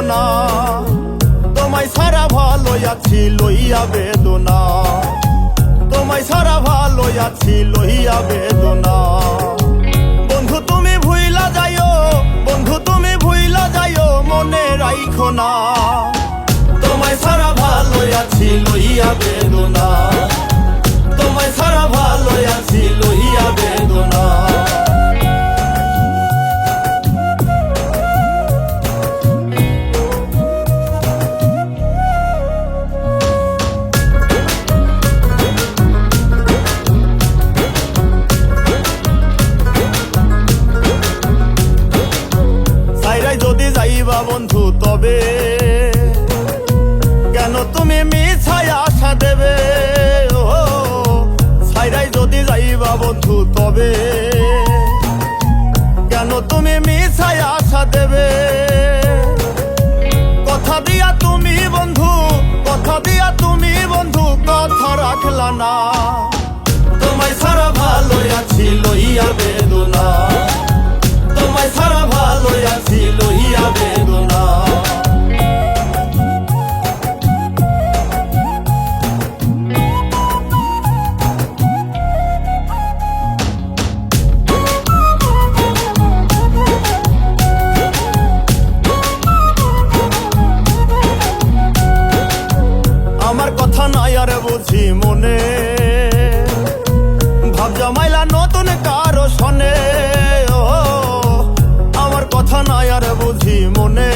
না তোমায় সারা ভালো আছি লইয়া বেদনা। তোমায় সারা ভালো আছি লইয়া বেদনা। বন্ধু, তুমি ভুইলা যাইও, বন্ধু, তুমি ভুইলা যাইও, মনে রাইখো না। তোমায় সারা ভালো আছি লইয়া বেদনা। তোমায় সারা ভালো আছি যাইবা বন্ধু, তবে কেন তুমি মিছাই আশা দেবে? ও সাইরাই যদি যাইবা বন্ধু, তবে কেন তুমি মিছাই আশা দেবে? কথা দিয়া তুমি বন্ধু, কথা দিয়া তুমি বন্ধু, কথা রাখলা না। তোমায় সারা ভালো আছি, লইয়া বেদনা। নাই আর বুঝি মনে। ভাব জমাইলা নতুন কারও শনে ও, আমার কথা নাই আর বুঝি মনে।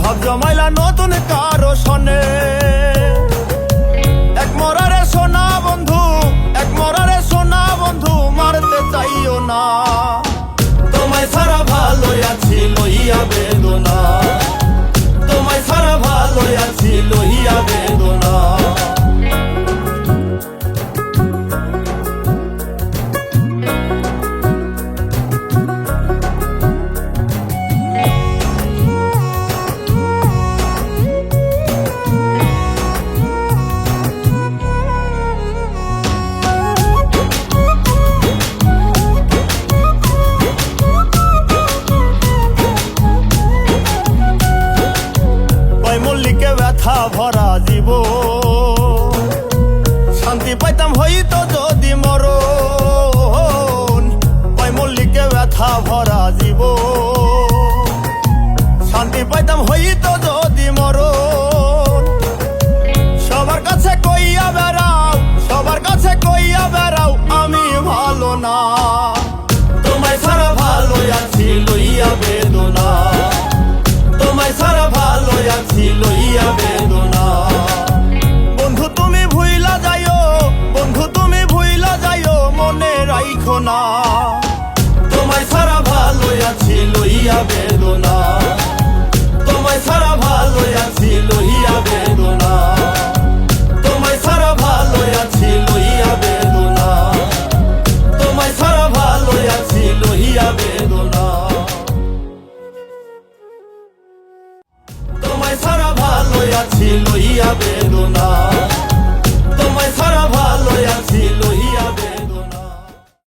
ভাব জমাইলা নতুন কারও শনে এক মরারে সোনা বন্ধু, এক মরারে সোনা বন্ধু, মারতে চাইও না। তোমায় সারা ভালো আছি, লইয়া বেদনা। ব্যথা ভরা জীব শান্তি পাইতাম হইতো যদি মর মল্লিকে ব্যথা ভরা জীব শান্তি পাইতাম হইতো যদি মর সবার কাছে কইয়া বেড়াও, সবার কাছে কইয়া বেড়াও, আমি ভালো না। তোমায় সারা ভালো আছি, লইয়া বেদনা। না তোমায় সারা ভালো আছি লইয়া বেদনা। তোমায় সারা ভালো আছি লইয়া বেদনা। তোমায় সারা ভালো আছি লইয়া বেদনা। তোমায় সারা ভালো আছি লইয়া বেদনা। তোমায় সারা ভালো আছি লইয়া বেদনা।